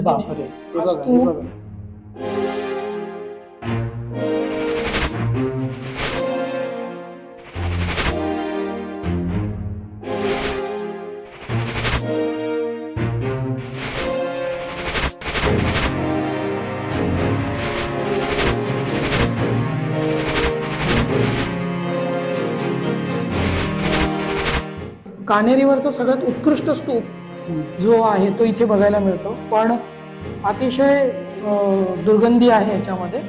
पद्धतीने आज हे तू- कानेरीवरचा सगळ्यात उत्कृष्ट स्तूप. जो आहे तो इथे बघायला मिळतो. पण अतिशय दुर्गंधी आहे याच्यामध्ये.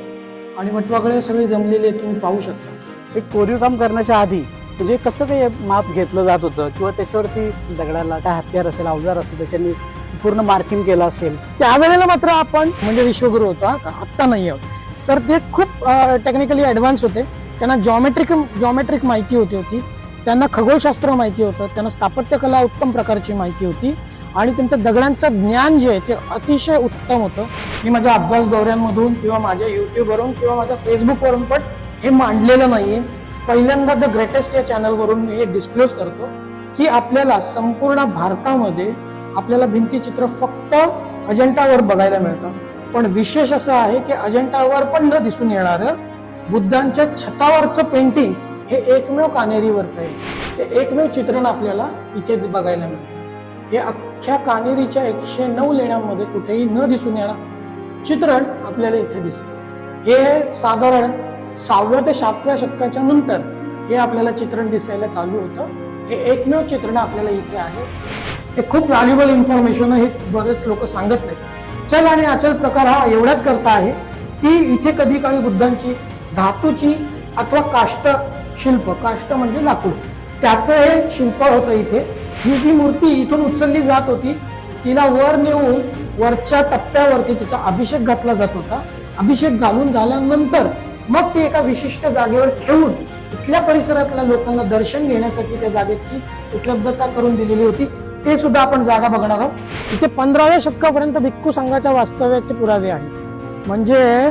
आणि वटवागळे सगळे जमलेले तुम्ही पाहू शकता. एक कोरीव काम करण्याच्या आधी म्हणजे कसं ते माप घेतलं जात होतं? किंवा त्याच्यावरती दगडाला काय हत्यार असेल अवजार असेल त्याच्यानी पूर्ण मार्किंग केलं असेल? त्यावेळेला मात्र आपण म्हणजे विश्वगुरू होतो का आत्ता नाही आहोत. तर ते खूप टेक्निकली ॲडव्हान्स होते. त्यांना जॉमेट्रिक जॉमेट्रिक माहिती होती होती. त्यांना खगोलशास्त्र माहिती होतं. त्यांना स्थापत्यकला उत्तम प्रकारची माहिती होती. आणि त्यांचं दगडांचं ज्ञान जे आहे ते अतिशय उत्तम होतं. मी माझ्या अभ्यास दौऱ्यांमधून किंवा माझ्या युट्यूबवरून किंवा माझ्या फेसबुकवरून पण हे मांडलेलं नाहीये. पहिल्यांदा द ग्रेटेस्ट या चॅनलवरून मी हे डिस्क्लोज करतो की आपल्याला संपूर्ण भारतामध्ये आपल्याला भिंतीचित्र फक्त अजंठावर बघायला मिळतं. पण विशेष असं आहे की अजंठावर पण न दिसून येणारं बुद्धांच्या छतावरचं पेंटिंग हे एकमेव कानेरीवरचं आहे. ते एकमेव चित्रण आपल्याला इथे बघायला मिळतं. हे अख्ख्या कानेरीच्या एकशे नऊ लेण्यांमध्ये कुठेही न दिसून येणार चित्रण आपल्याला इथे दिसतं. हे साधारण सहाव्या ते सातव्या शतकाच्या नंतर हे आपल्याला चित्रण दिसायला चालू होतं. हे एकमेव चित्रण आपल्याला इथे आहे. हे खूप व्हॅल्युबल इन्फॉर्मेशन हे बरेच लोक सांगत नाही चल आणि अचल प्रकार हा एवढाच करता आहे की इथे कधी काळी बुद्धांची धातूची अथवा काष्ट शिल्प काष्ट म्हणजे लाकूड त्याचं हे शिल्प होतं इथे. ही जी मूर्ती इथून उचलली जात होती तिला वर नेऊन वरच्या टप्प्यावरती तिचा अभिषेक घातला जात होता. अभिषेक घालून झाल्यानंतर मग ती एका विशिष्ट जागेवर ठेवून इथल्या परिसरातल्या लोकांना दर्शन घेण्यासाठी त्या जागेची उपलब्धता करून दिलेली होती. ते सुद्धा आपण जागा बघणार आहोत. इथे पंधराव्या शतकापर्यंत भिक्खू संघाच्या वास्तव्याचे पुरावे आहेत. म्हणजे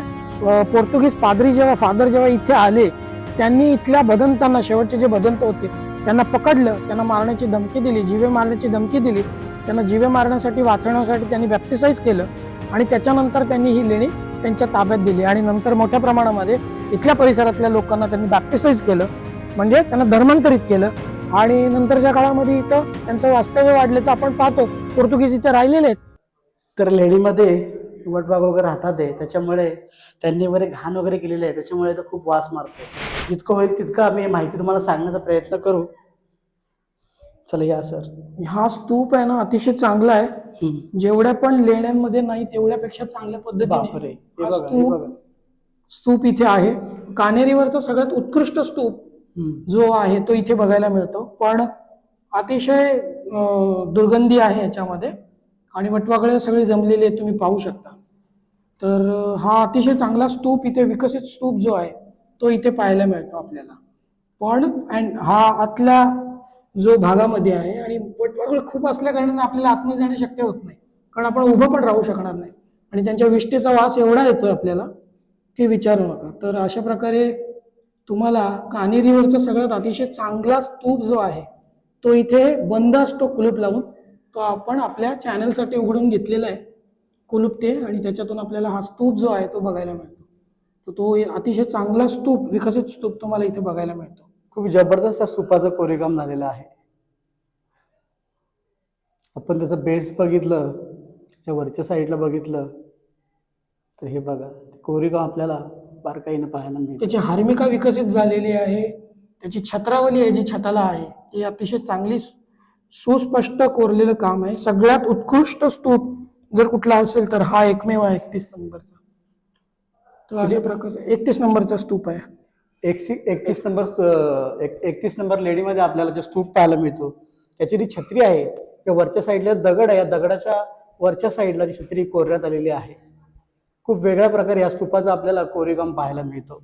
पोर्तुगीज पादरी जेव्हा फादर जेव्हा इथे आले त्यांनी इथल्या बदंतांना शेवटचे जे बदंत होते त्यांना पकडलं त्यांना मारण्याची धमकी दिली जीवे मारण्याची धमकी दिली त्यांना जीवे मारण्यासाठी वाचवण्यासाठी त्यांनी बॅप्टिसाईज केलं आणि त्याच्यानंतर त्यांनी ही लेणी त्यांच्या ताब्यात दिली आणि नंतर मोठ्या प्रमाणामध्ये इथल्या परिसरातल्या लोकांना त्यांनी बॅप्टिसाईज केलं. म्हणजे त्यांना धर्मांतरित केलं. आणि नंतरच्या काळामध्ये इथं त्यांचं वास्तव्य वाढल्याचं आपण पाहतो. पोर्तुगीज इथे राहिलेले आहेत. तर लेणीमध्ये वटवाघ वगैरे राहतात आहे त्याच्यामुळे त्यांनी वगैरे घाण वगैरे केलेली आहे त्याच्यामुळे तो खूप वास मारतो जितकं होईल तितकं आम्ही माहिती तुम्हाला सांगण्याचा प्रयत्न करू. चला या सर. हा स्तूप आहे ना अतिशय चांगला आहे. जेवढ्या पण लेण्यांमध्ये नाही तेवढ्यापेक्षा चांगल्या पद्धतीने स्तूप इथे आहे. कानेरीवरचा सगळ्यात उत्कृष्ट स्तूप. जो आहे तो इथे बघायला मिळतो. पण अतिशय दुर्गंधी आहे याच्यामध्ये. आणि वटवागळे सगळे जमलेले आहेत तुम्ही पाहू शकता. तर हा अतिशय चांगला स्तूप इथे विकसित स्तूप जो आहे तो इथे पाहायला मिळतो आपल्याला. पण अँड हा आतल्या जो भागामध्ये आहे आणि वटवागळ खूप असल्या कारणाने आपल्याला आतमध्ये जाणे शक्य होत नाही. कारण आपण उभं पण राहू शकणार नाही. आणि त्यांच्या विष्ठेचा वास एवढा येतोय आपल्याला ते विचारू नका. तर अशा प्रकारे तुम्हाला कानेरीवरचा सगळ्यात अतिशय चांगला स्तूप जो आहे तो इथे बंद असतो कुलूप लावून. तो आपण आपल्या चॅनलसाठी उघडून घेतलेला आहे. कुलूप ते आणि त्याच्यातून आपल्याला हा स्तूप जो आहे तो बघायला मिळतो. तर तो अतिशय चांगला स्तूप विकसित स्तूप तुम्हाला इथे बघायला मिळतो. खूप जबरदस्त सुपाचं कोरीवकाम झालेलं आहे. आपण त्याचं बेस बघितलं त्याच्या वरच्या साईडला बघितलं तर हे बघा कोरीवकाम आपल्याला बारकाईनं पाहायला मिळतं त्याची हार्मिका विकसित झालेली आहे. त्याची छत्रावली आहे जी छताला आहे ती अतिशय चांगली सुस्पष्ट कोरलेलं काम आहे. सगळ्यात उत्कृष्ट स्तूप जर कुठला असेल तर हा एकमेव आहे एकतीस नंबरचा. तर अशा प्रकारचा एकतीस नंबरचा स्तूप आहे. एकशे एकतीस नंबर एकतीस नंबर लेडीमध्ये आपल्याला जो स्तूप पाहायला मिळतो त्याची जी छत्री आहे त्या वरच्या साईडला दगड आहे. या दगडाच्या वरच्या साईडला जी छत्री कोरण्यात आलेली आहे. खूप वेगळ्या प्रकारे या स्तूपाचं आपल्याला कोरीवकाम पाहायला मिळतो.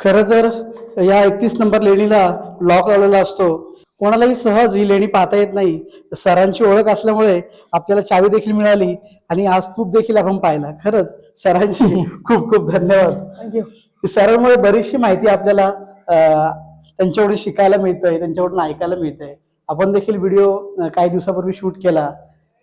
खरं तर या एकतीस नंबर लेणीला लॉक लावलेला असतो. कोणालाही सहज ही लेणी पाहता येत नाही. सरांची ओळख असल्यामुळे आपल्याला चावी देखील मिळाली आणि आज स्तूप देखील आपण पाहिला. खरंच सरांची खूप खूप धन्यवाद. थँक्यू सरांमुळे बरीचशी माहिती आपल्याला त्यांच्याकडून शिकायला मिळतंय त्यांच्याकडून ऐकायला मिळतंय. आपण देखील व्हिडिओ काही दिवसापूर्वी शूट केला.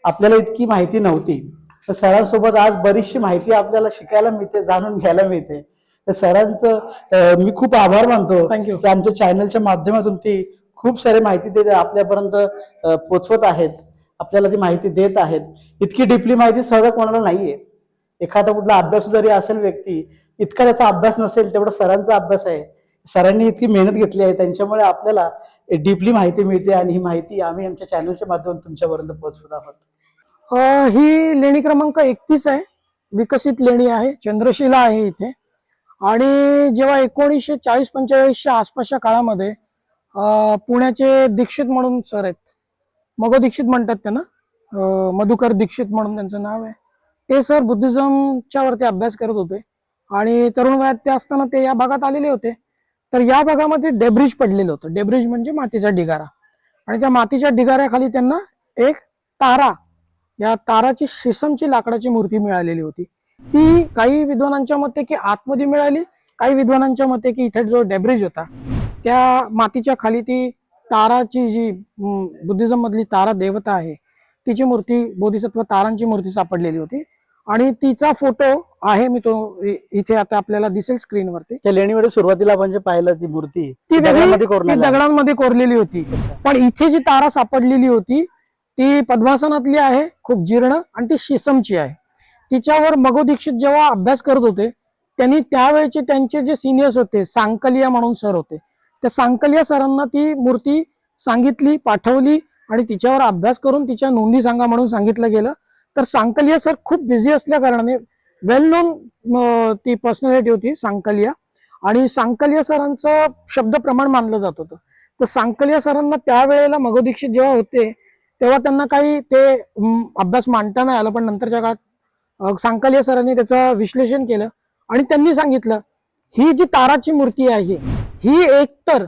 आपल्याला इतकी माहिती नव्हती. तर सरांसोबत आज बरीचशी माहिती आपल्याला शिकायला मिळते जाणून घ्यायला मिळते. तर सरांचं मी खूप आभार मानतो. की आमच्या चॅनलच्या माध्यमातून ती खूप सारी माहिती ते आपल्यापर्यंत पोचवत आहेत. आपल्याला ती माहिती देत आहेत. इतकी डीपली माहिती सहजा कोणाला नाहीये. एखादा कुठला अभ्यास जरी असेल व्यक्ती इतका त्याचा अभ्यास नसेल तेवढा सरांचा अभ्यास आहे. सरांनी इतकी मेहनत घेतली आहे त्यांच्यामुळे आपल्याला डीपली माहिती मिळते आणि ही माहिती आम्ही आमच्या चॅनलच्या माध्यमातून तुमच्यापर्यंत पोहोचवत आहोत. ही लेणी क्रमांक एकतीस आहे. विकसित लेणी आहे. चंद्रशिला आहे इथे. आणि जेव्हा एकोणीसशे चाळीस पंचेचाळीसच्या आसपासच्या काळामध्ये पुण्याचे दीक्षित म्हणून सर आहेत. मगो दीक्षित म्हणतात त्यांना. मधुकर दीक्षित म्हणून त्यांचं नाव आहे. ते सर बुद्धिझमच्या वरती अभ्यास करत होते. आणि तरुण वयात ते असताना ते या भागात आलेले होते. तर या भागामध्ये डेब्रिज पडलेलं होतं. डेब्रिज म्हणजे मातीचा ढिगारा. आणि त्या मातीच्या ढिगाऱ्याखाली त्यांना एक तारा या ताराची शिसमची लाकडाची मूर्ती मिळालेली होती. ती काही विद्वानांच्या मते की आतमध्ये मिळाली काही विद्वानांच्या मते की इथे जो डेब्रिज होता. त्या मातीच्या खाली ती ताराची जी बुद्धिझम मधली तारा देवता आहे तिची मूर्ती बोधिसत्व तारांची मूर्ती सापडलेली होती. आणि तिचा फोटो आहे मी तो इथे आता आपल्याला दिसेल स्क्रीनवरती. त्या लेणीमध्ये सुरुवातीला आपण जे पाहिलं ती मूर्ती ती वेगळी. दगडांमध्ये कोरलेली होती. पण इथे जी तारा सापडलेली होती ती पद्मासनातली आहे खूप जीर्ण आणि ती शिसमची आहे. तिच्यावर मगो दीक्षित जेव्हा अभ्यास करत होते त्यांनी त्यावेळेचे त्यांचे जे सिनियर्स होते सांकलिया म्हणून सर होते त्या सांकलिया सरांना ती मूर्ती सांगितली पाठवली आणि तिच्यावर अभ्यास करून तिच्या नोंदी सांगा म्हणून सांगितलं गेलं. तर सांकलिया सर खूप बिझी असल्या कारणाने वेल नोन ती पर्सनॅलिटी होती सांकलिया. आणि सांकलिया सरांचं शब्द प्रमाण मानलं जात होतं. तर सांकलिया सरांना त्यावेळेला मगोदीक्षित जेव्हा होते तेव्हा त्यांना काही ते अभ्यास मांडता नाही आलं. पण नंतरच्या काळात सांकलिया सरांनी त्याचं विश्लेषण केलं आणि त्यांनी सांगितलं ही जी ताराची मूर्ती आहे ही एकतर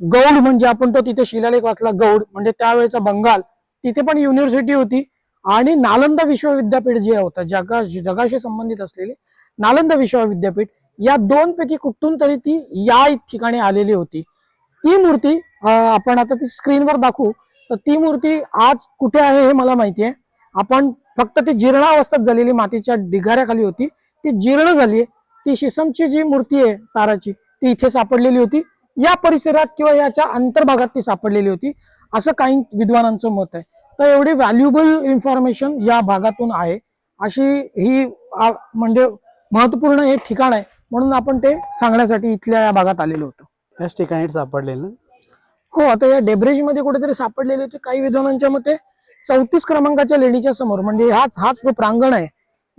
गौड म्हणजे आपण तो तिथे शिलालेख वाचला गौड म्हणजे त्यावेळेचा बंगाल तिथे पण युनिव्हर्सिटी होती. आणि नालंदा विश्वविद्यापीठ जे होतं जगा जगाशी संबंधित असलेले नालंदा विश्वविद्यापीठ या दोन पैकी कुठून तरी ती या ठिकाणी आलेली होती. ती मूर्ती आपण आता ती स्क्रीनवर दाखवू तर ती मूर्ती आज कुठे आहे हे मला माहिती आहे. आपण फक्त ती जीर्णावस्थेत झालेली मातीच्या ढिगाऱ्याखाली होती. ती जीर्ण झाली ती शिसमची जी मूर्ती आहे ताराची ती इथे सापडलेली होती. या परिसरात किंवा याच्या अंतर्भागात ती सापडलेली होती. असं काही विद्वानांचं मत आहे. तर एवढी व्हॅल्युएबल इन्फॉर्मेशन या भागातून आहे. अशी ही म्हणजे महत्त्वपूर्ण हे ठिकाण आहे. म्हणून आपण ते सांगण्यासाठी इथल्या या भागात आलेलो होतो. याच ठिकाणी सापडलेलं? हो आता या डेब्रेजमध्ये कुठेतरी सापडलेले होते. काही विद्वानांच्या मते चौतीस क्रमांकाच्या लेणीच्या समोर. म्हणजे हाच हाच जो प्रांगण आहे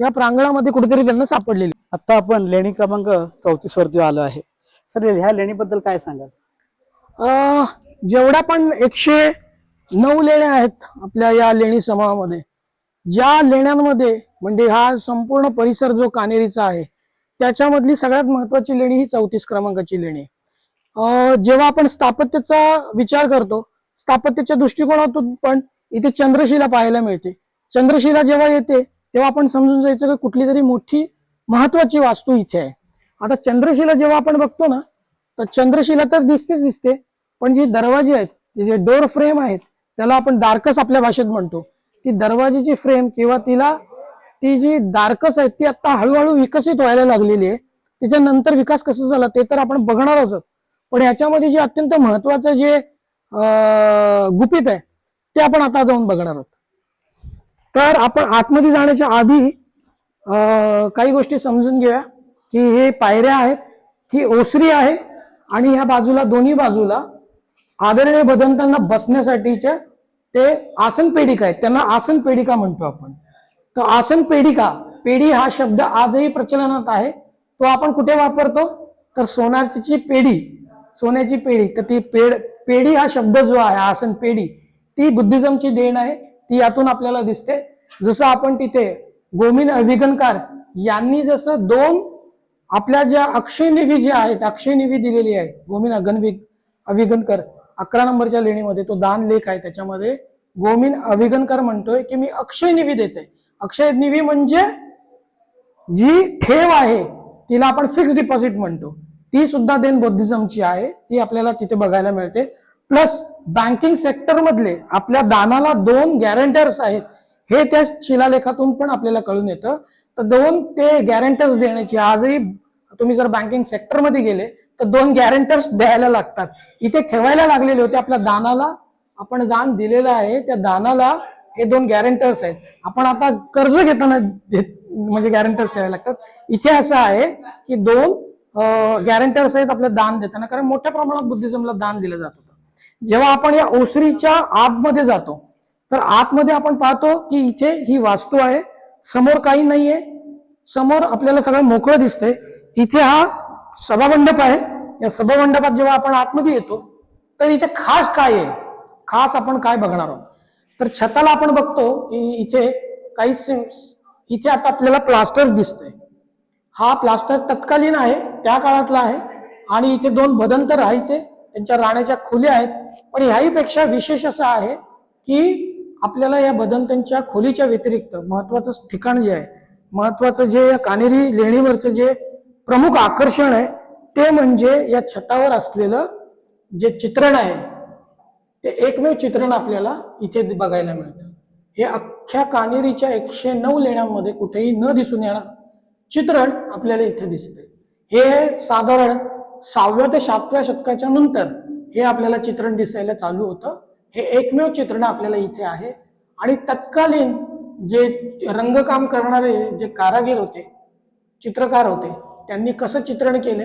या प्रांगणामध्ये कुठेतरी त्यांना सापडलेली. आता आपण लेणी क्रमांक चौतीस वरती आलो आहे. सर ह्या लेणीबद्दल काय सांगाल? अं, जेवढ्या पण एकशे नऊ लेण्या आहेत आपल्या या लेणी समूहामध्ये ज्या लेण्यांमध्ये म्हणजे हा संपूर्ण परिसर जो कानेरीचा आहे त्याच्यामधली सगळ्यात महत्वाची लेणी ही चौतीस क्रमांकाची लेणी जेव्हा आपण स्थापत्याचा विचार करतो स्थापत्याच्या दृष्टिकोनातून पण इथे चंद्रशिला पाहायला मिळते. चंद्रशिला जेव्हा येते तेव्हा आपण समजून जायचं की कुठली तरी मोठी महत्वाची वास्तू इथे आहे. आता चंद्रशिला जेव्हा आपण बघतो ना तर चंद्रशिला तर दिसतेच दिसते पण जी दरवाजे आहेत जे डोर फ्रेम आहेत त्याला आपण दार्कस आपल्या भाषेत म्हणतो. ती दरवाजेची फ्रेम किंवा तिला ती जी दार्कस आहे ती आता हळूहळू विकसित व्हायला लागलेली आहे. त्याच्यानंतर विकास कसा झाला ते तर आपण बघणार आहोत. पण याच्यामध्ये जे अत्यंत महत्वाचं जे गुपित आहे ते आपण आता जाऊन बघणार आहोत. तर आपण आतमध्ये जाण्याच्या आधी काही गोष्टी समजून घेऊया की हे पायऱ्या आहेत ही ओसरी आहे आणि ह्या बाजूला दोन्ही बाजूला आदरणीय बदंतांना बसण्यासाठीच्या ते आसन पेडिका आहेत. त्यांना आसन पेडिका म्हणतो आपण. तर आसन पेडिका पेढी हा शब्द आजही प्रचलनात आहे. तो आपण कुठे वापरतो? तर सोन्याची पेढी सोन्याची पेढी. तर ती पेड पेढी हा शब्द जो आहे आसन पेढी ती बुद्धिझमची देण आहे. ती यातून आपल्याला दिसते. जसं आपण तिथे गोमिन अभिगणकार यांनी जसं दोन आपल्या ज्या अक्षय निधी ज्या आहेत अक्षय निधी दिलेली आहे गोमिन अगनविग अभिगणकर अकरा नंबरच्या लेणीमध्ये तो दान लेख आहे. त्याच्यामध्ये गोमिन अभिगणकर म्हणतोय की मी अक्षय निधी देते. अक्षय निधी म्हणजे जी ठेव आहे तिला आपण फिक्स डिपॉझिट म्हणतो. ती सुद्धा देन बौद्धिझमची आहे. ती आपल्याला तिथे बघायला मिळते. प्लस बँकिंग सेक्टर मधले आपल्या दानाला दोन गॅरंटर्स आहेत. हे त्या शिलालेखातून पण आपल्याला कळून येतं. तर दोन ते गॅरंटर्स देण्याची आजही तुम्ही जर बँकिंग सेक्टरमध्ये गेले तर दोन गॅरंटर्स द्यायला लागतात. इथे ठेवायला लागलेले होते. आपल्या दानाला आपण दान दिलेलं आहे. त्या दानाला हे दोन गॅरंटर्स आहेत. आपण आता कर्ज घेताना म्हणजे गॅरंटर्स ठेवायला लागतात. इथे असं आहे की दोन गॅरंटर्स आहेत आपलं दान देताना. कारण मोठ्या प्रमाणात बुद्धिझमला दान दिलं जातं. जेव्हा आपण या ओसरीच्या आतमध्ये जातो तर आतमध्ये आपण पाहतो की इथे ही वास्तू आहे. समोर काही नाहीये. समोर आपल्याला सगळं मोकळं दिसतंय. इथे हा सभामंडप आहे. या सभामंडपात जेव्हा आपण आतमध्ये येतो तर इथे खास काय आहे? खास आपण काय बघणार आहोत? तर छताला आपण बघतो की इथे काही इथे आता आपल्याला प्लास्टर दिसतंय. हा प्लास्टर तत्कालीन आहे त्या काळातला आहे. आणि इथे दोन बदंत राहायचे. त्यांच्या राहण्याच्या खोल्या आहेत. पण ह्याही पेक्षा विशेष असं आहे की आपल्याला या बदंतांच्या खोलीच्या व्यतिरिक्त महत्वाचं ठिकाण जे आहे महत्वाचं जे या कानेरी लेणीवरचं जे प्रमुख आकर्षण आहे ते म्हणजे या छतावर असलेलं जे चित्रण आहे ते एकमेव चित्रण आपल्याला इथे बघायला मिळतं. हे अख्ख्या कानेरीच्या एकशे नऊ लेण्यांमध्ये कुठेही न दिसून येणार चित्रण आपल्याला इथे दिसते हे साधारण सहाव्या ते सातव्या शतकाच्या नंतर हे आपल्याला चित्रण दिसायला चालू होतं. हे एकमेव चित्रण आपल्याला इथे आहे. आणि तत्कालीन जे रंगकाम करणारे जे कारागीर होते चित्रकार होते त्यांनी कसं चित्रण केले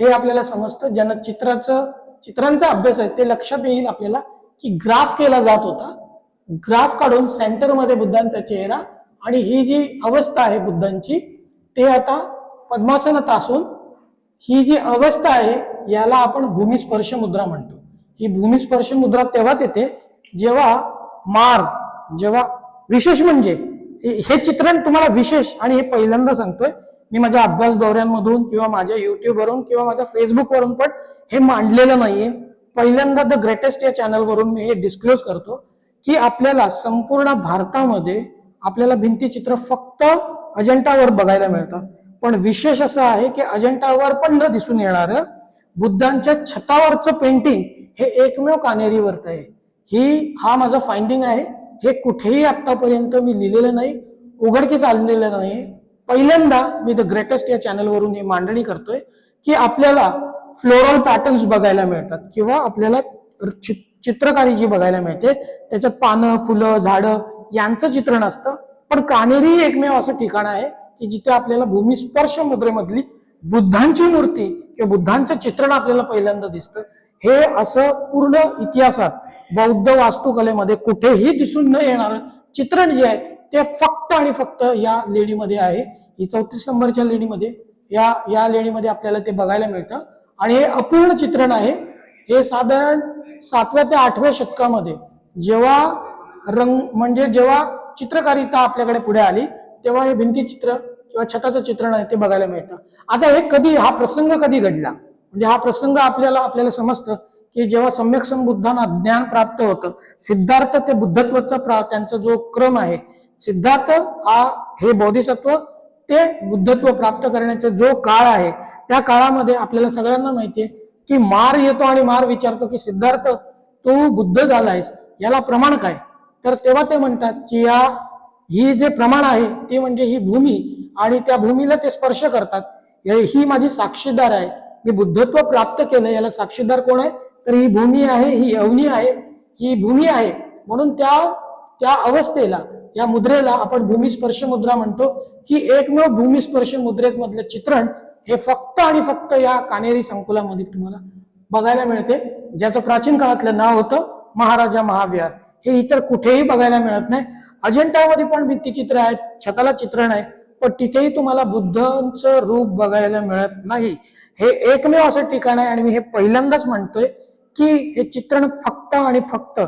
हे आपल्याला समजतं. ज्यांना चित्राचं चित्रांचा अभ्यास आहे ते लक्षात येईल आपल्याला की ग्राफ केला जात होता. ग्राफ काढून सेंटरमध्ये बुद्धांचा चेहरा आणि ही जी अवस्था आहे बुद्धांची ते आता पद्मासनात असून ही जी अवस्था आहे याला आपण भूमिस्पर्श मुद्रा म्हणतो. ही भूमिस्पर्श मुद्रा तेव्हाच येते जेव्हा मार जेव्हा विशेष म्हणजे हे चित्रण तुम्हाला विशेष आणि हे पहिल्यांदा सांगतोय. मी माझ्या अभ्यास दौऱ्यांमधून किंवा माझ्या युट्यूबवरून किंवा माझ्या फेसबुकवरून पण हे मांडलेलं नाहीये. पहिल्यांदा द ग्रेटेस्ट या चॅनलवरून मी हे डिस्क्लोज करतो की आपल्याला संपूर्ण भारतामध्ये आपल्याला भिंतीचित्र फक्त अजंटावर बघायला मिळतात. पण विशेष असं आहे की अजंठावर पण न दिसून येणार बुद्धांच्या छतावरचं पेंटिंग हे एकमेव कानेरीवरत आहे. ही हा माझा फाइंडिंग आहे. हे कुठेही आतापर्यंत मी लिहिलेलं नाही उघडकीस आणलेलं नाही. पहिल्यांदा मी द ग्रेटेस्ट या चॅनलवरून ही मांडणी करतोय की आपल्याला फ्लोरल पॅटर्न्स बघायला मिळतात किंवा आपल्याला चित्रकारी जी बघायला मिळते त्याच्यात पानं फुलं झाडं यांचं चित्रण असतं. पण कानेरी एकमेव असं ठिकाण आहे की जिथे आपल्याला भूमिस्पर्श मुद्रेमधली बुद्धांची मूर्ती किंवा बुद्धांचं चित्रण आपल्याला पहिल्यांदा दिसतं हे असं पूर्ण इतिहासात बौद्ध वास्तुकलेमध्ये कुठेही दिसून न येणारं चित्रण जे आहे ते फक्त आणि फक्त या लेणीमध्ये आहे. ही चौतीस नंबरच्या लेणीमध्ये या या लेणीमध्ये आपल्याला ते बघायला मिळतं. आणि हे अपूर्ण चित्रण आहे. हे साधारण सातव्या ते आठव्या शतकामध्ये जेव्हा रंग म्हणजे जेव्हा चित्रकारिता आपल्याकडे पुढे आली तेव्हा हे भिंती चित्र किंवा छताचं चित्रण आहे ते बघायला मिळतं. आता हे कधी हा प्रसंग कधी घडला? म्हणजे हा प्रसंग आपल्याला आपल्याला समजतं की जेव्हा सम्यक संबुद्धांना ज्ञान प्राप्त होतं सिद्धार्थ ते बुद्धत्वचा प्रा त्यांचा जो क्रम आहे सिद्धार्थ हा हे बोधिसत्व ते बुद्धत्व प्राप्त करण्याचा जो काळ आहे त्या काळामध्ये आपल्याला सगळ्यांना माहितीये की मार येतो आणि मार विचारतो की सिद्धार्थ तू बुद्ध झालायस याला प्रमाण काय? तर तेव्हा ते म्हणतात की या ही जे प्रमाण आहे ते म्हणजे ही भूमी आणि त्या भूमीला ते स्पर्श करतात. ही माझी साक्षीदार आहे. मी बुद्धत्व प्राप्त केलं याला साक्षीदार कोण आहे? तर ही भूमी आहे ही अवनी आहे ही भूमी आहे. म्हणून त्या त्या अवस्थेला या मुद्रेला आपण भूमिस्पर्श मुद्रा म्हणतो. ही एकमेव भूमिस्पर्श मुद्रेत मधलं चित्रण हे फक्त आणि फक्त या कानेरी संकुलामध्ये तुम्हाला बघायला मिळते. ज्याचं प्राचीन काळातलं नाव होतं महाराजा महाविहार. हे इतर कुठेही बघायला मिळत नाही. अजंठामध्ये पण भित्तीचित्र आहेत छताला चित्रण आहे पण तिथेही तुम्हाला बुद्धांचं रूप बघायला मिळत नाही. हे एकमेव असं ठिकाण आहे आणि मी हे पहिल्यांदाच म्हणतोय की हे चित्रण फक्त आणि फक्त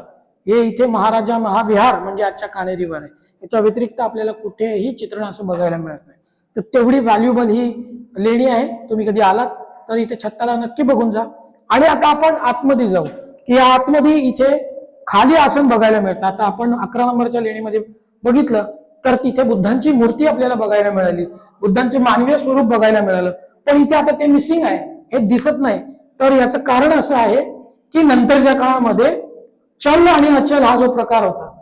हे इथे महाराजा महाविहार म्हणजे आजच्या कानेरीवर आहे. याच्या व्यतिरिक्त आपल्याला कुठेही चित्रण असं बघायला मिळत नाही. तर तेवढी व्हॅल्युबल ही लेणी आहे. तुम्ही कधी आलात तर इथे छत्ताला नक्की बघून जा. आणि आता आपण आतमध्ये जाऊ. की आतमध्ये इथे खाली आसन बघायला मिळतं. आता आपण अकरा नंबरच्या लेणीमध्ये बघितलं तर तिथे बुद्धांची मूर्ती आपल्याला बघायला मिळाली. बुद्धांचे मानवीय स्वरूप बघायला मिळालं. पण इथे आता ते मिसिंग आहे. हे दिसत नाही. तर याचं कारण असं आहे की नंतरच्या काळामध्ये चल आणि अचल हा जो प्रकार होता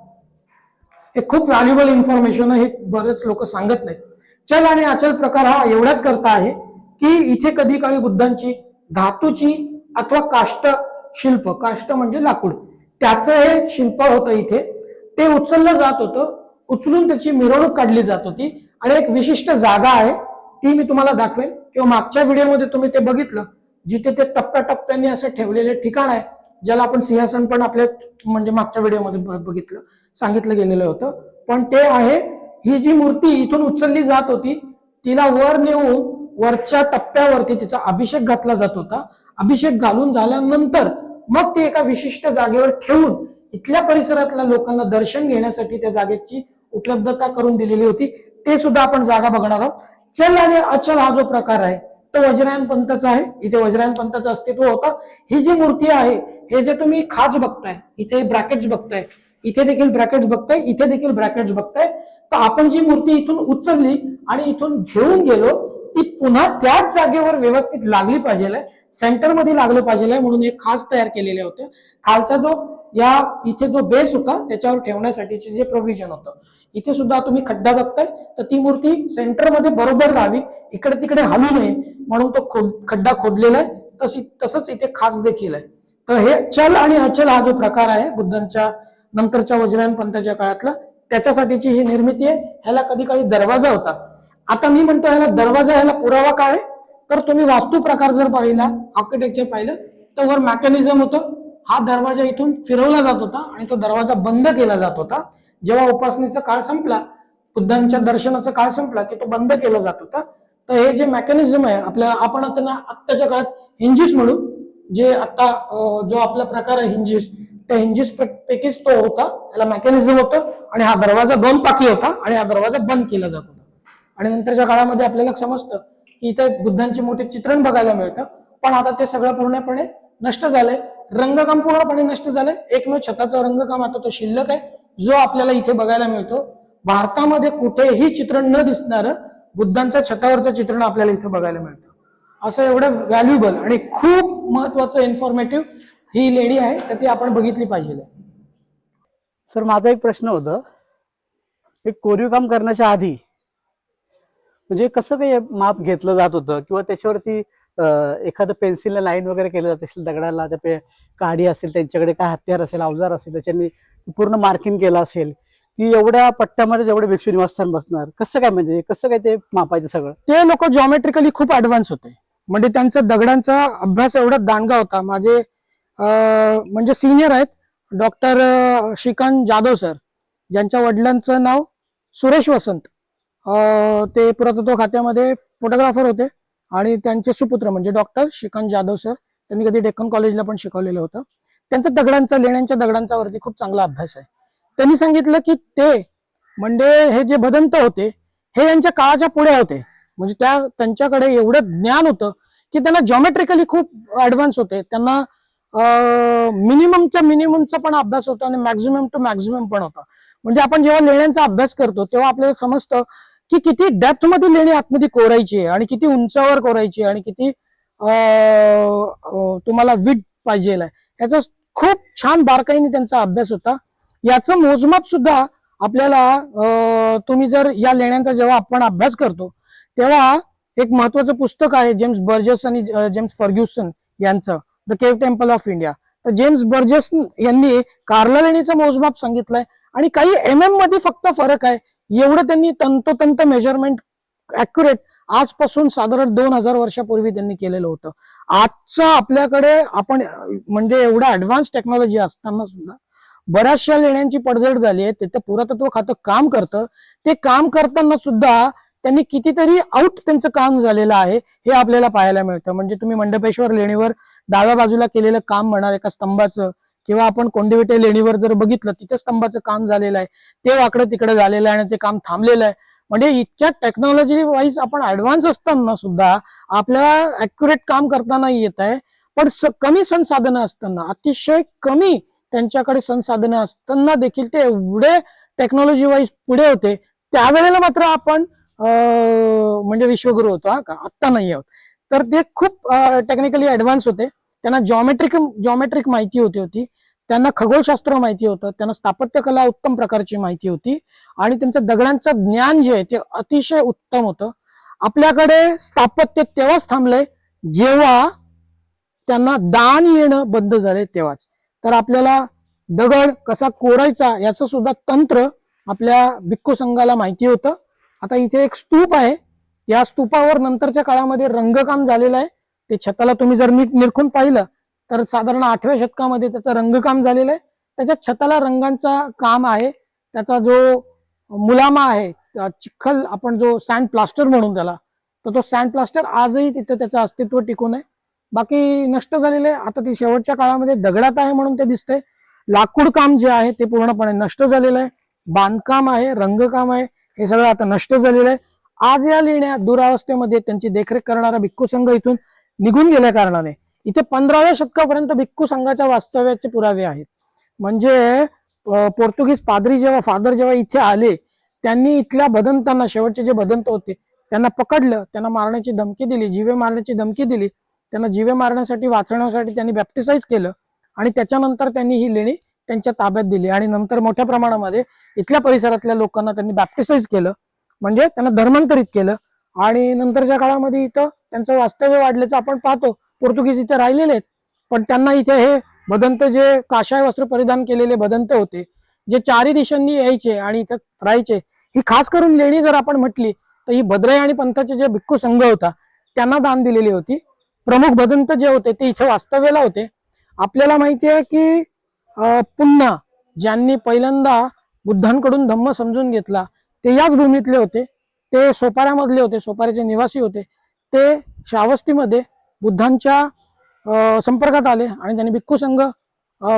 हे खूप व्हॅल्युबल इन्फॉर्मेशन हे बरेच लोक सांगत नाहीत. चल आणि अचल प्रकार हा एवढाच करता आहे की इथे कधी काळी बुद्धांची धातूची अथवा काष्ट शिल्प काष्ट म्हणजे लाकूड त्याचं हे शिल्प होतं इथे. ते उचललं जात होतं. उचलून त्याची मिरवणूक काढली जात होती. आणि एक विशिष्ट जागा आहे. ती मी तुम्हाला दाखवेन. किंवा मागच्या व्हिडिओमध्ये तुम्ही ते बघितलं. जिथे ते टप्प्याटप्प्याने असं ठेवलेले ठिकाण आहे. ज्याला आपण सिंहासन पण आपल्या म्हणजे मागच्या व्हिडिओमध्ये बघितलं. सांगितलं गेलेलं होतं. पण ते आहे ही जी मूर्ती इथून उचलली जात होती तिला वर नेऊन वरच्या टप्प्यावरती तिचा अभिषेक घातला जात होता. अभिषेक घालून झाल्यानंतर मग ती एका विशिष्ट जागेवर ठेवून इथल्या परिसरातल्या लोकांना दर्शन घेण्यासाठी त्या जागेची उपलब्धता करून दिलेली होती. ते सुद्धा आपण जागा बघणार आहोत. चल आणि अचल हा जो प्रकार आहे तो वज्रायन पंथाचा आहे. इथे वज्रायन पंथाचं अस्तित्व होता. ही जी मूर्ती आहे हे जे तुम्ही खाच बघताय इथे ब्रॅकेट्स बघताय इथे देखील ब्रॅकेट्स बघताय इथे देखील ब्रॅकेट्स बघताय तर आपण जी मूर्ती इथून उचलली आणि इथून घेऊन गेलो ती पुन्हा त्याच जागेवर व्यवस्थित लागली पाहिजे सेंटरमध्ये लागलं पाहिजे म्हणून एक खास तयार केलेले होते. खालचा जो या इथे जो बेस होता त्याच्यावर ठेवण्यासाठीचे जे प्रोव्हिजन होतं. इथे सुद्धा तुम्ही खड्डा बघताय तर ती मूर्ती सेंटरमध्ये बरोबर राहावी इकडे तिकडे हलू नये म्हणून तो खोद खड्डा खोदलेला आहे. तशी तसंच इथे खास देखील आहे. तर हे चल आणि अचल हा जो प्रकार आहे बुद्धांच्या नंतरच्या वज्रायन पंथाच्या काळातला त्याच्यासाठीची ही निर्मिती आहे. ह्याला कधी काळी दरवाजा होता. आता मी म्हणतो ह्याला दरवाजा ह्याला पुरावा काय आहे? तर तुम्ही वास्तू प्रकार जर पाहिला आर्किटेक्चर पाहिलं तर वर मॅकॅनिझम होतं. हा दरवाजा इथून फिरवला जात होता आणि तो दरवाजा बंद केला जात होता. जेव्हा उपासनेचा काळ संपला बुद्धांच्या दर्शनाचा काळ संपला की तो बंद केला जात होता. तर हे जे मेकॅनिझम आहे आपल्या आपण त्यांना आत्ताच्या काळात हिंजिस म्हणू जे आता जो आपला प्रकार आहे हिंजिस त्या हिंजिस पैकीच तो होता. त्याला मेकॅनिझम होतं आणि हा दरवाजा दोन पाकी होता आणि हा दरवाजा बंद केला जात होता. आणि नंतरच्या काळामध्ये आपल्याला समजतं की इथे बुद्धांचे मोठे चित्रण बघायला मिळतं. पण आता ते सगळं पूर्णपणे नष्ट झालंय. रंगकाम पूर्णपणे नष्ट झालंय. एकमेव छताचं रंगकाम आता तो शिल्लक आहे जो आपल्याला इथे बघायला मिळतो. भारतामध्ये कुठेही चित्रण न दिसणारं बुद्धांच्या छतावरचं चित्रण आपल्याला इथे बघायला मिळतं. असं एवढं व्हॅल्युबल आणि खूप महत्वाचं इन्फॉर्मेटिव्ह ही लेणी आहे तर ती आपण बघितली पाहिजे. सर माझा एक प्रश्न होता. हे कोरीव काम करण्याच्या आधी म्हणजे कसं काही माप घेतलं जात होतं? किंवा त्याच्यावरती एखादं पेन्सिलला लाईन वगैरे केलं जात असेल दगडाला त्या पे काडी असेल त्यांच्याकडे काय हत्यार असेल अवजार असेल त्याच्यानी पूर्ण मार्किंग केलं असेल की एवढ्या पट्ट्यामध्ये जेवढे भिक्षू निवासस्थान बसणार? कसं काय म्हणजे कसं काय ते मापायचं सगळं? ते लोक जॉमेट्रिकली खूप ऍडव्हान्स होते. म्हणजे त्यांचा दगडांचा अभ्यास एवढा दांडगा होता. माझे म्हणजे सिनियर आहेत डॉक्टर श्रीकांत जाधव सर ज्यांच्या वडिलांचं नाव सुरेश वसंत. ते पुरातत्व खात्यामध्ये फोटोग्राफर होते आणि त्यांचे सुपुत्र म्हणजे डॉक्टर श्रीकांत जाधव सर त्यांनी कधी डेक्कन कॉलेजला पण शिकवलेलं होतं. त्यांचा दगडांचा लेण्यांच्या दगडांचा वरती खूप चांगला अभ्यास आहे. त्यांनी सांगितलं की ते म्हणजे हे जे भदंत होते हे यांच्या काळाच्या पुढे होते. म्हणजे त्या त्यांच्याकडे एवढं ज्ञान होतं की त्यांना जॉमेट्रिकली खूप ऍडव्हान्स होते. त्यांना मिनिममच्या मिनिममचा पण अभ्यास होता आणि मॅक्झिमम टू मॅक्झिमम पण होता. म्हणजे आपण जेव्हा लेण्यांचा अभ्यास करतो तेव्हा आपल्याला समजतं की किती डेप्थमध्ये लेणी आतमध्ये कोरायची आहे आणि किती उंचावर कोरायची आणि किती तुम्हाला विट पाहिजे याचा खूप छान बारकाईने त्यांचा अभ्यास होता. याचं मोजमाप सुद्धा आपल्याला तुम्ही जर या लेण्यांचा जेव्हा आपण अभ्यास करतो तेव्हा एक महत्वाचं पुस्तक आहे जेम्स बर्जस आणि जेम्स फर्ग्युसन यांचं the cave temple of India. तर जेम्स बर्जस यांनी कार्ला लेणीचं मोजमाप सांगितलंय आणि काही एम एममध्ये फक्त फरक आहे. एवढं त्यांनी तंतोतंत मेजरमेंट अॅक्युरेट आजपासून साधारण दोन हजार वर्षापूर्वी त्यांनी केलेलं होतं. आजचं आपल्याकडे आपण म्हणजे एवढा ऍडव्हान्स टेक्नॉलॉजी असताना सुद्धा बऱ्याचशा लेण्यांची पडझड झाली आहे. तिथं पुरातत्व खातं काम करतं. ते काम करताना सुद्धा त्यांनी कितीतरी आउट त्यांचं काम झालेलं आहे हे आपल्याला पाहायला मिळतं. म्हणजे तुम्ही मंडपेश्वर लेणीवर डाव्या बाजूला केलेलं काम म्हणा एका स्तंभाचं किंवा आपण कोंडिविटे लेणीवर जर बघितलं तिथे स्तंभाचं काम झालेलं आहे. ते वाकडं तिकडे झालेलं आहे आणि ते काम थांबलेलं आहे. म्हणजे इतक्या टेक्नॉलॉजी वाईज आपण ऍडव्हान्स असताना सुद्धा आपल्याला अॅक्युरेट काम करताना येत आहे. पण स- कमी संसाधनं असताना अतिशय कमी त्यांच्याकडे संसाधनं असताना देखील ते एवढे टेक्नॉलॉजी वाईज पुढे होते. त्यावेळेला मात्र आपण म्हणजे विश्वगुरु होतो हा का? आत्ता नाही आहोत. तर ते खूप टेक्निकली ऍडव्हान्स होते. त्यांना जॉमेट्रिक जॉमेट्रिक माहिती होती होती. त्यांना खगोलशास्त्र माहिती होतं. त्यांना स्थापत्यकला उत्तम प्रकारची माहिती होती. आणि त्यांचं दगडांचं ज्ञान जे आहे ते अतिशय उत्तम होतं. आपल्याकडे स्थापत्य तेव्हाच थांबलंय जेव्हा त्यांना दान येणं बंद झाले तेव्हाच. तर आपल्याला दगड कसा कोरायचा याचं सुद्धा तंत्र आपल्या भिक्खू संघाला माहिती होतं. आता इथे एक स्तूप आहे. या स्तूपावर नंतरच्या काळामध्ये रंगकाम झालेलं आहे. ते छताला तुम्ही जर नीट निरखून पाहिलं तर साधारण आठव्या शतकामध्ये त्याचं रंगकाम झालेलं आहे. त्याच्या छताला रंगांचा काम आहे. त्याचा जो मुलामा आहे चिखल आपण जो सँड प्लास्टर म्हणून त्याला तर तो सँड प्लास्टर आजही तिथे त्याचं अस्तित्व टिकून आहे. बाकी नष्ट झालेलं आहे. आता ती शेवटच्या काळामध्ये दगडात आहे म्हणून ते दिसतंय. लाकूड काम जे आहे ते पूर्णपणे नष्ट झालेलं आहे. बांधकाम आहे रंगकाम आहे हे सगळं आता नष्ट झालेलं आहे. आज या लेण्या दुरावस्थेमध्ये त्यांची देखरेख करणारा भिक्खू संघ इथून निघून गेल्या कारणाने. इथे पंधराव्या शतकापर्यंत भिक्खू संघाच्या वास्तव्याचे पुरावे आहेत. म्हणजे पोर्तुगीज पादरी जेव्हा फादर जेव्हा इथे आले त्यांनी इथल्या बदंतांना शेवटचे जे बदंत होते त्यांना पकडलं त्यांना मारण्याची धमकी दिली जीवे मारण्याची धमकी दिली त्यांना जीवे मारण्यासाठी वाचवण्यासाठी त्यांनी बॅप्टिसाईज केलं आणि त्याच्यानंतर त्यांनी ही लेणी त्यांच्या ताब्यात दिली आणि नंतर मोठ्या प्रमाणामध्ये इथल्या परिसरातल्या लोकांना त्यांनी बॅप्टिसाईज केलं. म्हणजे त्यांना धर्मांतरित केलं आणि नंतरच्या काळामध्ये इथं त्यांचं वास्तव्य वाढल्याचं आपण पाहतो. पोर्तुगीज इथे राहिलेले आहेत. पण त्यांना इथे हे भदंत जे काशाय वस्त्र परिधान केलेले भदंत होते जे चारी दिशांनी यायचे आणि इथं राहायचे ही खास करून लेणी जर आपण म्हटली तर ही भद्राई आणि पंथाचे जे भिक्खू संघ होता त्यांना दान दिलेली होती. प्रमुख भदंत जे होते ते इथे वास्तव्याला होते. आपल्याला माहिती आहे की पुन्हा ज्यांनी पहिल्यांदा बुद्धांकडून धम्म समजून घेतला ते याच भूमीतले होते. ते सोपाऱ्यामधले होते सोपाऱ्याचे निवासी होते. ते श्रावस्तीमध्ये बुद्धांच्या संपर्कात आले आणि त्यांनी भिक्खू संघ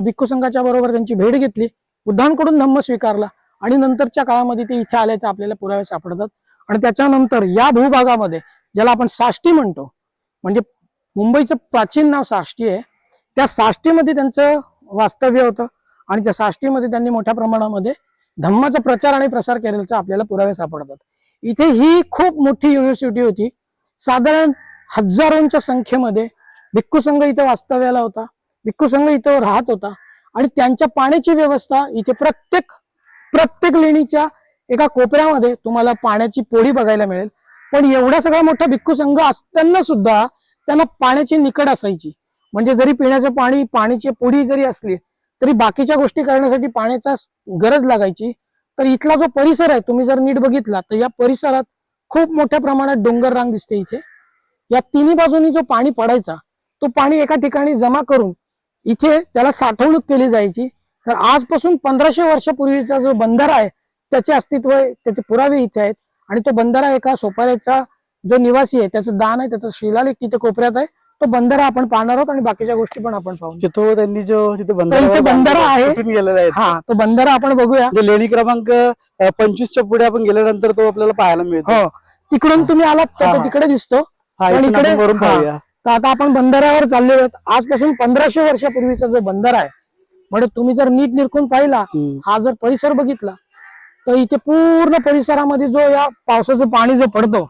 भिक्खू संघाच्या बरोबर त्यांची भेट घेतली. बुद्धांकडून धम्म स्वीकारला आणि नंतरच्या काळामध्ये ते इथे आल्याचे आपल्याला पुरावे सापडतात. आणि त्याच्यानंतर या भूभागामध्ये ज्याला आपण साष्टी म्हणतो म्हणजे मुंबईचं प्राचीन नाव साष्टी आहे त्या साष्टीमध्ये त्यांचं वास्तव्य होतं आणि त्या साष्टीमध्ये त्यांनी मोठ्या प्रमाणामध्ये धम्माचा प्रचार आणि प्रसार केल्याचा आपल्याला पुरावे सापडतात. इथे ही खूप मोठी युनिव्हर्सिटी होती. साधारण हजारोंच्या संख्येमध्ये भिक्खू संघ इथे वास्तव्याला होता. भिक्खू संघ इथं राहत होता. आणि त्यांच्या पाण्याची व्यवस्था इथे प्रत्येक प्रत्येक लेणीच्या एका कोपऱ्यामध्ये तुम्हाला पाण्याची पोळी बघायला मिळेल. पण एवढा सगळा मोठा भिक्खू संघ असताना सुद्धा त्यांना पाण्याची निकड असायची. म्हणजे जरी पिण्याचं पाणी पाण्याची पोळी जरी असली तरी बाकीच्या गोष्टी करण्यासाठी पाण्याचा गरज लागायची. तर इथला जो परिसर आहे तुम्ही जर नीट बघितला तर या परिसरात खूप मोठ्या प्रमाणात डोंगर रांग दिसते इथे. या तिन्ही बाजूनी जो पाणी पडायचा तो पाणी एका ठिकाणी जमा करून इथे त्याला साठवणूक केली जायची. तर आजपासून पंधराशे वर्षापूर्वीचा जो बंधारा आहे त्याचे अस्तित्व आहे त्याचे पुरावे इथे आहेत. आणि तो बंधारा एका सोपाऱ्याचा जो निवासी आहे त्याचं दान आहे त्याचा शिलालेख तिथे कोपऱ्यात आहे. तो बंधारा आपण पाहणार आहोत आणि बाकीच्या गोष्टी पण आपण पाहू तिथं त्यांनी जो तिथे बंधारा बंधारा आहे. गेलेला आहे हा तो बंधारा आपण बघूया म्हणजे लेणी क्रमांक पंचवीसच्या पुढे आपण गेल्यानंतर तो आपल्याला पाहायला मिळतो हो तिकडून तुम्ही आलात तर तो. तिकडे दिसतो इकडे- तर आता आपण बंधाऱ्यावर चाललो आहोत आजपासून पंधराशे वर्षापूर्वीचा जो बंधारा आहे म्हणजे तुम्ही जर नीट निरखून पाहिला. हा जर परिसर बघितला तर इथे पूर्ण परिसरामध्ये जो या पावसाचं पाणी जो पडतो.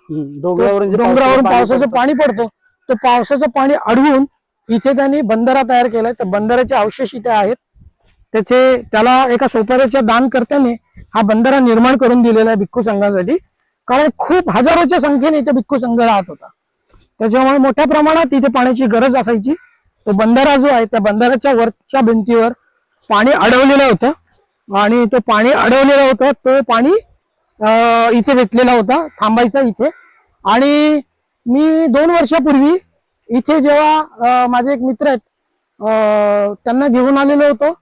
डोंगरावरून पावसाचं. पाणी पडतो तो पावसाचं पाणी अडवून इथे त्यांनी बंधारा तयार केलाय. तर बंधाऱ्याचे अवशेष इथे आहेत. त्याचे त्याला एका सोपाऱ्याच्या दानकर्त्याने हा बंधारा निर्माण करून दिलेला आहे भिक्खू संघासाठी. कारण खूप हजारोच्या संख्येने इथे भिक्खू संघ राहत होता. त्याच्यामुळे मोठ्या प्रमाणात इथे पाण्याची गरज असायची. तो बंधारा जो आहे त्या बंधाऱ्याच्या वरच्या भिंतीवर पाणी अडवलेलं होतं. आणि तो पाणी अडवलेलं होतं तो पाणी इथे भेटलेला होता थांबायचा इथे. आणि मी दोन वर्षापूर्वी इथे जेव्हा माझे एक मित्र आहेत त्यांना घेऊन आलेलो होतो.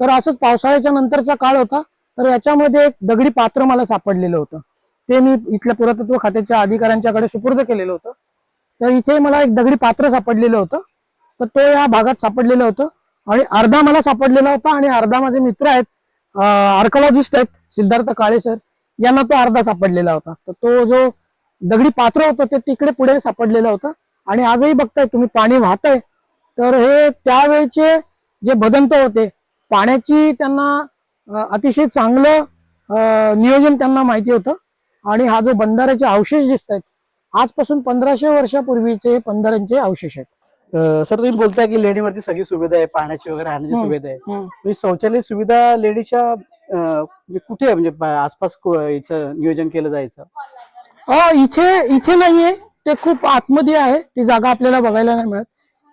तर असंच पावसाळ्याच्या नंतरचा काळ होता. तर याच्यामध्ये एक दगडी पात्र मला सापडलेलं होतं. ते मी इथल्या पुरातत्व खात्याच्या अधिकाऱ्यांच्याकडे सुपूर्द केलेलं होतं. तर इथे मला एक दगडी पात्र सापडलेलं होतं. तर तो या भागात सापडलेलं होतं. आणि अर्धा मला सापडलेला होता आणि अर्धा माझे मित्र आहेत आर्कॉलॉजिस्ट आहेत सिद्धार्थ काळे सर यांना तो अर्धा सापडलेला होता. तर तो जो दगडी पात्र होतं ते तिकडे पुढे सापडलेलं होतं. आणि आजही बघताय तुम्ही पाणी वाहतंय. तर हे त्यावेळेचे जे बदंत होते पाण्याची त्यांना अतिशय चांगलं नियोजन त्यांना माहिती होतं. आणि हा जो बंधाऱ्याचे अवशेष दिसत आहेत आजपासून पंधराशे वर्षापूर्वीचे बंधाऱ्यांचे अवशेष आहेत. सर तुम्ही बोलताय की लेडीवरती सगळी सुविधा आहे पाण्याची वगैरे राहण्याची. सुविधा आहे. म्हणजे शौचालय सुविधा लेडीच्या म्हणजे कुठे आहे? म्हणजे आसपास नियोजन केलं जायचं? अ, इथे इथे नाहीये. ते खूप आतमध्ये आहे. ती जागा आपल्याला बघायला नाही मिळत.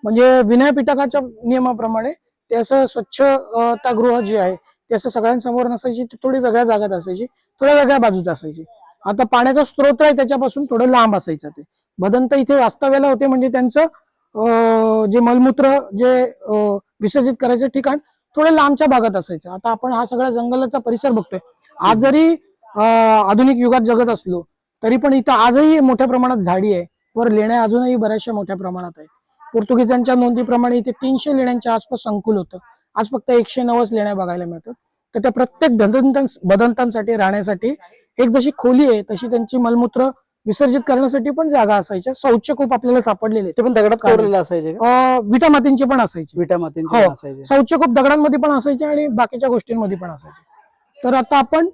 म्हणजे विनयपिटकाच्या नियमाप्रमाणे ते असं स्वच्छतागृह जे आहे ते असं सगळ्यांसमोर नसायची ती थोडी वेगळ्या जागेत असायची थोड्या वेगळ्या बाजूत असायची. आता पाण्याचा स्रोत आहे त्याच्यापासून थोडं लांब असायचं ते. बदंत इथे वास्तव्याला होते म्हणजे त्यांचं जे मलमूत्र जे विसर्जित करायचं ठिकाण थोडं लांबच्या भागात असायचं. आता आपण हा सगळा जंगलाचा परिसर बघतोय. आज जरी आधुनिक युगात जगत असलो तरी पण इथं आजही मोठ्या प्रमाणात झाडी आहे. वर लेण्या अजूनही बऱ्याचशा मोठ्या प्रमाणात आहेत. पोर्तुगीजांच्या नोंदीप्रमाणे इथे तीनशे लेण्यांच्या आसपास संकुल होतं. आज फक्त एकशे नवच लेण्या बघायला मिळतात. तर त्या प्रत्येक बदंतां बदंतांसाठी राहण्यासाठी एक जशी खोली आहे तशी त्यांची मलमूत्र विसर्जित करण्यासाठी पण जागा असायच्या. शौच खूप आपल्याला सापडलेले. ते पण दगडात? कोरलेले असायचे. विटा मातींची पण असायची. विटा मातींचे हो. असायचे. शौच खूप दगडांमध्ये पण असायचे आणि बाकीच्या गोष्टींमध्ये पण असायचे. तर आता आपण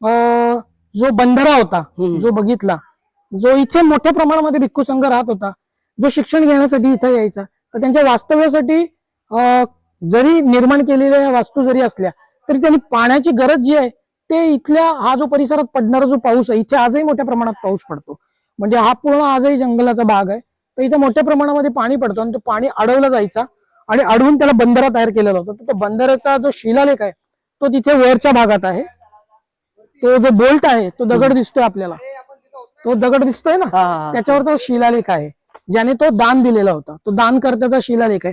अं, जो बंधारा होता. जो बघितला जो इथे मोठ्या प्रमाणामध्ये भिक्खू संघ राहत होता जो शिक्षण घेण्यासाठी इथे यायचा तर त्यांच्या वास्तव्यासाठी जरी निर्माण केलेल्या वास्तू जरी असल्या तरी त्यांनी पाण्याची गरज जी आहे ते इथल्या हा जो परिसरात पडणारा जो पाऊस आहे इथे आजही मोठ्या प्रमाणात पाऊस पडतो. म्हणजे हा पूर्ण आजही जंगलाचा भाग आहे. तर इथे मोठ्या प्रमाणामध्ये पाणी पडतो आणि तो पाणी अडवला जायचा आणि अडवून त्याला बंधारा तयार केलेला होता. तर त्या बंधाऱ्याचा जो शिलालेख आहे तो तिथे वरच्या भागात आहे. तो जो बोल्ट आहे तो दगड दिसतोय आपल्याला. तो दगड दिसतोय ना. त्याच्यावर तो शिलालेख आहे. ज्याने तो दान दिलेला होता. तो दान करत्याचा शिलालेख आहे.